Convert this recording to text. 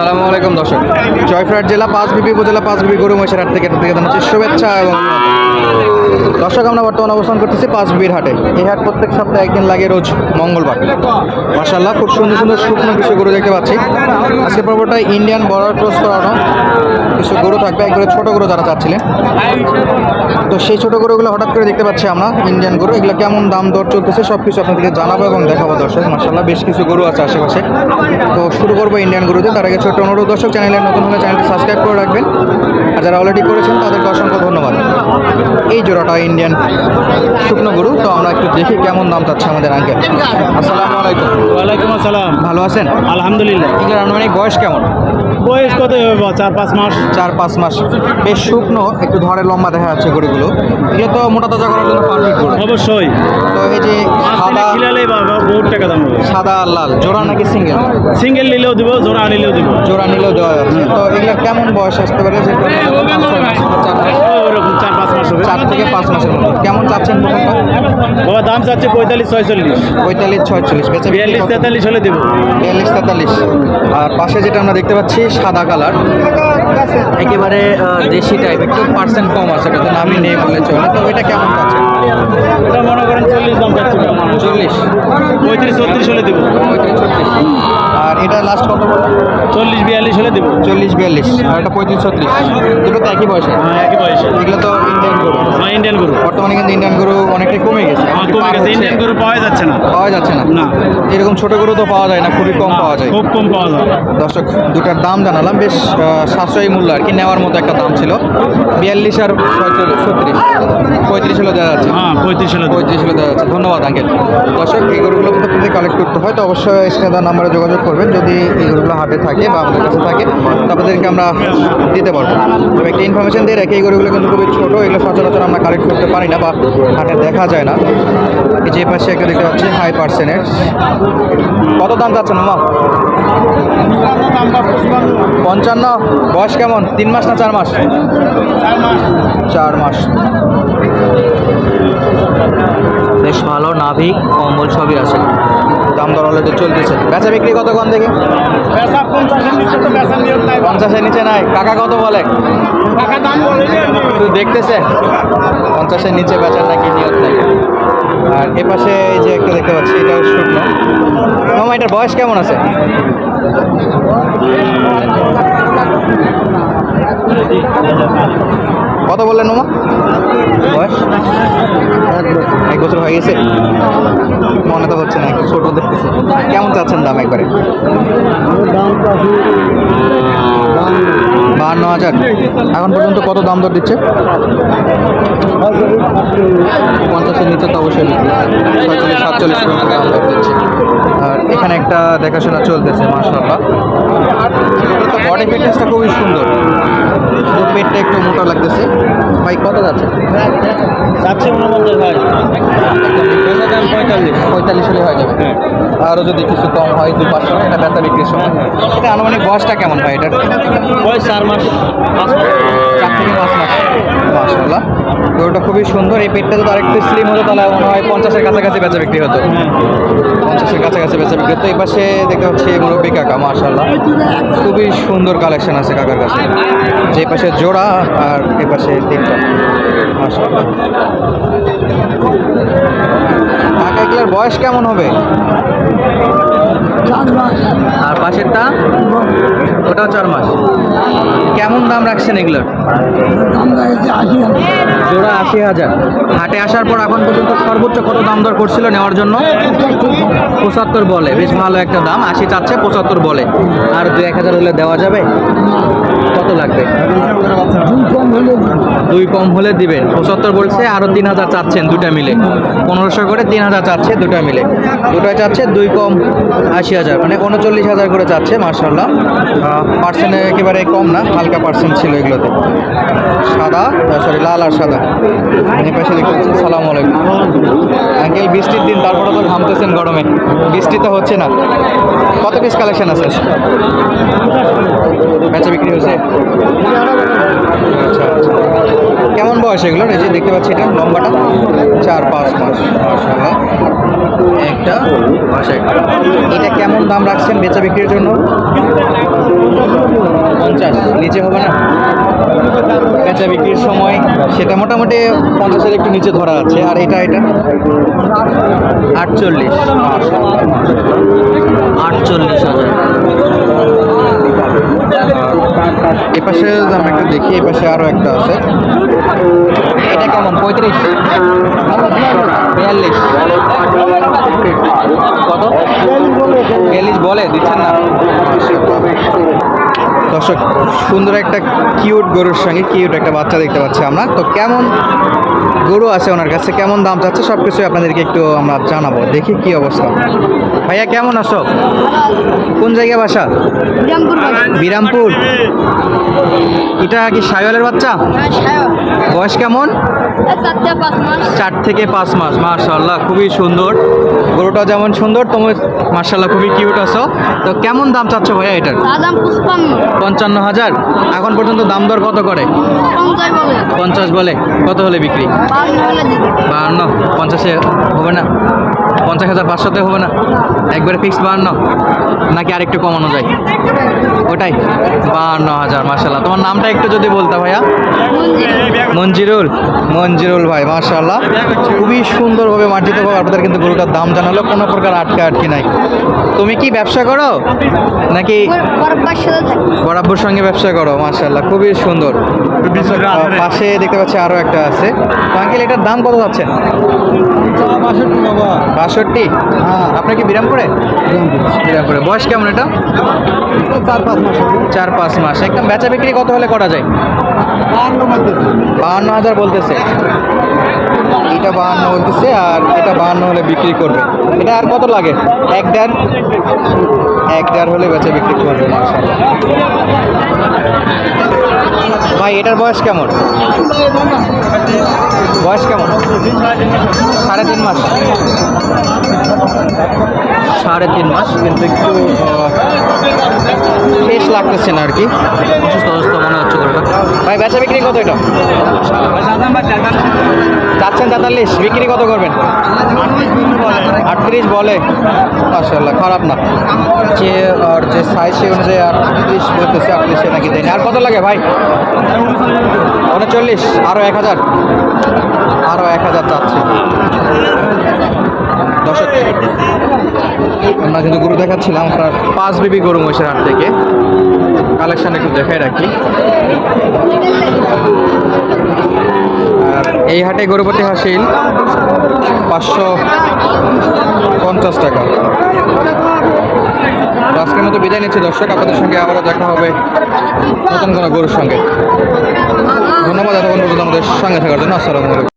আসসালামু আলাইকুম, দর্শক। জয়ফ্রাট জেলা পাঁচ পাঁচবিবি উপজেলা পাঁচ পাঁচবিবি গরু মহিষের হাট থেকে থেকে জানাচ্ছি শুভেচ্ছা এবং। দর্শক, আমরা বর্তমানে অবস্থান করতেছি পাঁচবিবির হাটে। এই হাট প্রত্যেক সপ্তাহে একদিন লাগে রোজ মঙ্গলবার। মাসাল্লাহ খুব সুন্দর সুন্দর শুকনো কিছু গরু দেখতে পাচ্ছি। আজকে পর্বটা ইন্ডিয়ান বর্ডার ক্রস করানো কিছু গরু থাকবে। একবারে ছোট গরু যারা চাচ্ছিলেন। তো সেই ছোট গরুগুলো হঠাৎ করে দেখতে পাচ্ছি আমরা ইন্ডিয়ান গরু। এগুলো কেমন দাম দর চলতেছে সব কিছু আপনাদেরকে জানাব এবং দেখাবো দর্শক। মাসাল্লাহ বেশ কিছু গরু আছে আশেপাশে। তো শুরু করব ইন্ডিয়ান গরুতে। তার আগে ছোট্ট অনুরোধ দর্শক চ্যানেলে নতুন হলে চ্যানেলটি সাবস্ক্রাইব করে রাখবেন। আর যারা অলরেডি করেছেন তাদেরকে অসংখ্য ধন্যবাদ। এই জোড়াটা ইন্ডিয়ান শুকনো গরু তো আমরা একটু দেখি কেমন দাম চাচ্ছে আমাদের আঙ্কেল আসসালামু আলাইকুম। ওয়ালাইকুম আসসালাম। ভালো আছেন? আলহামদুলিল্লাহ। এগুলোর আনুমানিক বয়স কেমন? বয়স কত হবে চার পাঁচ মাস? চার পাঁচ মাস। বেশ শুকনো একটু ধরে লম্বা দেখা যাচ্ছে গরুগুলো। এগুলো তো মোটা তাজা করার জন্য পারফেক্ট গরু। অবশ্যই। তো এই যে সাদা খিলালে বহুত টাকা দাম হবে। সাদা আর লাল। জোড়া নাকি সিঙ্গেল সিঙ্গেল নিলেও দিব জোড়া নিলেও দিব। জোড়া নিলেও দেওয়া যাচ্ছে তো এগুলো কেমন বয়স আসতে পারে? যে পাঁচ ছয় মাস, চার ওরকম চার পাঁচ মাস হবে। চার থেকে পাঁচ মাসের মতো। কেমন চাচ্ছেন বাবা দাম চাচ্ছে পঁয়তাল্লিশ ছয়চল্লিশ। পঁয়তাল্লিশ ছয়চল্লিশ। বিয়াল্লিশ? তেতাল্লিশ হলে দেবো। বিয়াল্লিশ তেতাল্লিশ। আর পাশে যেটা আমরা দেখতে পাচ্ছি সাদা কালার। একেবারে দেশি টাইপ একটু পার্সেন্ট কম আছে এটা তো নামই নেই বলে চলে। তো এটা কেমন চাচ্ছেন এটা মনে করেন চল্লিশ দাম চাচ্ছে চল্লিশ। পঁয়ত্রিশ ছত্রিশ হলে দেবো। আর এটা লাস্ট কত চল্লিশ বিয়াল্লিশ হলে দেবো। চল্লিশ বিয়াল্লিশ। আর এটা পঁয়ত্রিশ ছত্রিশ। দুটো তো একই বয়সে হ্যাঁ? একই বয়সে। এগুলো তো ইন্ডিয়ান গরু হ্যাঁ ইন্ডিয়ান গরু বর্তমানে কিন্তু ইন্ডিয়ান গরু অনেকটাই কমে গেছে। কমে গেছে। ইন্ডিয়ান গরু পাওয়া যাচ্ছে না। পাওয়া যাচ্ছে না। না। এরকম ছোট গরু তো পাওয়া যায় না খুবই কম পাওয়া যায়। খুব কম পাওয়া যায়। দর্শক দুটার দাম জানালাম। বেশ সাশ্রয়ী মূল্য আর কি নেওয়ার মতো একটা দাম ছিল। বিয়াল্লিশ আর ছত্রিশ। পঁয়ত্রিশ হলে দেওয়া যাচ্ছে। হ্যাঁ পঁয়ত্রিশ পঁয়ত্রিশ দেওয়া ধন্যবাদ আঙ্কেল। দর্শক এই গরুগুলো কিন্তু আপনাদের কালেক্ট করতে হয়। তো অবশ্যই স্ক্রিনে নাম্বারে যোগাযোগ করবেন। যদি এই গরুগুলো হাটে থাকে বা আমাদের কাছে থাকে তো আপনাদেরকে আমরা দিতে পারব। তবে একটা ইনফরমেশন দিয়ে রাখি এই গরুগুলো কিন্তু খুবই ছোটো। এগুলো সচরাচর আমরা কালেক্ট করতে পারি না বা হাটে দেখা যায় না। এই যে পাশে একটা দেখতে পাচ্ছি হাই পার্সেন্টের কত দাম যাচ্ছে মামা? পঞ্চান্ন। বয়স কেমন? তিন মাস না চার মাস। চার মাস। বেশ ভালো নাভি কম্বল সবই আছে। দাম দর অলরেডি চলতেছে। বেচা বিক্রি কত কম থেকে পঞ্চাশের নিচে নাই পঞ্চাশের নিচে নাই। কাকা কত বলে? দেখতেছে। পঞ্চাশের নিচে বেচার নাকি নিয়ত নাই। আর এ পাশে এই যে একটা দেখতে পাচ্ছি এটাও শুকনো। মামা এটার বয়স কেমন আছে? কত বললেন মামা বয়স? এক বছর হয়ে গেছে? মনে তো হচ্ছে না ছোট দেখতেছে। কেমন চাচ্ছেন দাম একবারে? বাহান্ন হাজার। এখন পর্যন্ত কত দাম দর দিচ্ছে? পঞ্চাশের নিচে তো অবশ্যই ছয়চল্লিশ, সাতচল্লিশ পর্যন্ত দাম দর দিচ্ছে। আর এখানে একটা দেখাশোনা চলতেছে মার্শাল্লাহ বডি ফিটনেসটা খুবই সুন্দর। পেটটা একটু মোটা লাগতেছে। ভাই কত যাচ্ছে? যাচ্ছে উনপঞ্চাশ ভাই। দাম পঁয়তাল্লিশ। পঁয়তাল্লিশ হলে হয়ে যাবে। আরও যদি কিছু কম হয় দু পাঁচশো এটা বেচা বিক্রির সময়। এটা আনুমানিক বয়সটা কেমন হয় এটা বয়স চার মাস থেকে পাঁচ মাস মাসাল্লাহ গরুটা খুবই সুন্দর। এই পেটটা যদি আরেকটু স্লিম হতো তাহলে মনে হয় পঞ্চাশের কাছাকাছি বেচা বিক্রি হতো। পঞ্চাশের কাছাকাছি বেচা বিক্রি হতো। এই পাশে দেখতে পাচ্ছি মুরব্বী কাকা মাশাল্লাহ খুবই সুন্দর কালেকশন আছে কাকার কাছে। যে পাশে জোড়া আর এ পাশে তিনটা। মাশাল্লাহ কাকা এগুলোর বয়স কেমন হবে? আর পাশেরটা ওটাও চার মাস। কেমন দাম রাখছেন এগুলোর? জোড়া আশি হাজার। হাটে আসার পর এখন পর্যন্ত সর্বোচ্চ কত দাম দর করছিল নেওয়ার জন্য? পঁচাত্তর বলে। বেশ ভালো একটা দাম। আশি চাচ্ছে পঁচাত্তর বলে। আর দু এক হাজার হলে দেওয়া যাবে? কত লাগবে? দুই কম হলে দিবেন পঁচাত্তর বলছে আরও তিন হাজার চাচ্ছেন দুটা মিলে। পনেরোশো করে তিন হাজার চাচ্ছে দুটা মিলে। দুটায় চাচ্ছে দুই কম আশি হাজার মানে উনচল্লিশ হাজার করে চাচ্ছে মার্শাল্লাহ পার্সেন্ট একেবারে কম না, হালকা পার্সেন্ট ছিল এগুলোতে। সাদা সরি লাল আর সাদা। এই পাশে দেখতে সালাম আলাইকুম। আঙ্কেল, বৃষ্টির দিন, তারপরে তো ঘামতেছেন গরমে। বৃষ্টি তো হচ্ছে না। কত পিস কালেকশন আছে? বেচা বিক্রি হয়েছে? আচ্ছা আচ্ছা। এগুলো এই যে দেখতে পাচ্ছি এটা লম্বাটা চার, পাঁচ মাস। মাশাআল্লাহ একটা একটা। এটা কেমন দাম রাখছেন বেচা বিক্রির জন্য? পঞ্চাশ। নিচে হবে না? বেচা বিক্রির সময় সেটা মোটামুটি পঞ্চাশের একটু নিচে ধরা আছে। আর এটা এটা? আটচল্লিশ। আটচল্লিশ হাজার। এ পাশে আমরা একটু দেখি, এ পাশে আরও একটা আছে। Thank you. কেমন? পঁয়ত্রিশ? বিয়াল্লিশ? কত? বিয়াল্লিশ বলে দিচ্ছেন না? দর্শক সুন্দর একটা কিউট গরুর সঙ্গে কিউট একটা বাচ্চা দেখতে পাচ্ছি আমরা। তো কেমন গরু আছে ওনার কাছে? কেমন দাম চাচ্ছে? সব কিছুই আপনাদেরকে একটু আমরা জানাব। দেখি কি অবস্থা। ভাইয়া কেমন আছো? কোন জায়গায় বাসা? বিরামপুর এটা কি সাইওয়ালের বাচ্চা? বয়স কেমন? চার থেকে পাঁচ মাস মার্শাল্লাহ খুবই সুন্দর। গরুটা যেমন সুন্দর তোমার মার্শাল্লাহ খুবই কিউট আছো। তো কেমন দাম চাচ্ছ ভাইয়া এটার? পঞ্চান্ন হাজার? এখন পর্যন্ত দাম দর কত করে? পঞ্চাশ বলে। কত হলে বিক্রি? বাহান্ন পঞ্চাশে হবে না? পঞ্চাশ হাজার পাঁচশোতে হবে না? একবারে ফিক্স বাহান্ন। নাকি আরেকটু কমানো যায়? ওটাই। বাহান্ন হাজার মার্শাল্লাহ তোমার নামটা একটু যদি বলতে ভাইয়া। মঞ্জিরুল। মঞ্জিরুল। ভাই মার্শাল্লাহ খুবই সুন্দরভাবে মার্জিতভাবে আপনাদের কিন্তু গরুটার দাম জানালো। কোনো প্রকার আটকা আটকি নাই। তুমি কি ব্যবসা করো? নাকি বরাবর সঙ্গে ব্যবসা করো মার্শাল্লাহ খুবই সুন্দর। পাশে দেখতে পাচ্ছি আরও একটা আছে। আঙ্কেল এটার দাম কত যাচ্ছে? বাষট্টি। হ্যাঁ আপনার কি বিরামপুরে? বিরামপুরে। বয়স কেমন এটা? চার পাঁচ মাস চার পাঁচ মাস। একদম বেচা বিক্রি কত হলে করা যায়? বাহান্ন হাজার বলতেছে। এটা বাহান্ন বলতেছে আর এটা বাহান্ন হলে বিক্রি করবে। এটা আর কত লাগে? এক দেড়? এক দেড় হলে বেচা বিক্রি করবে ভাই এটার বয়স কেমন? বয়স কেমন? সাড়ে তিন মাস। সাড়ে তিন মাস কিন্তু একটু ফ্রেশ লাগতেছে না আর কি। অসুস্থ অসুস্থ মনে হচ্ছে ভাই বেচা বিক্রি কত এটা? তেতাল্লিশ, বিক্রি কত করবেন? আটত্রিশ বলে। মাসাল্লাহ খারাপ না। যে, আর যে সাইজ সে অনুযায়ী আটত্রিশ বলতেছে, আটত্রিশে নাকি দেয়নি। আর কত লাগে ভাই? উনচল্লিশ আরও এক হাজার। আরও এক হাজার চাচ্ছে আমরা কিন্তু গরু দেখাচ্ছিলাম আপনার পাঁচ বিবি গরু মহিষের হাট থেকে। কালেকশন একটু দেখাই রাখি। এই হাটে গরুপতি হাসিল পাঁচশো পঞ্চাশ টাকা। আজকের মতো বিদায় নিচ্ছি দর্শক, আপনাদের সঙ্গে আবারও দেখা হবে নতুন কোনো গরুর সঙ্গে। ধন্যবাদ, এতক্ষণ পর্যন্ত আমাদের সঙ্গে থাকার জন্য। আসসালামু আলাইকুম।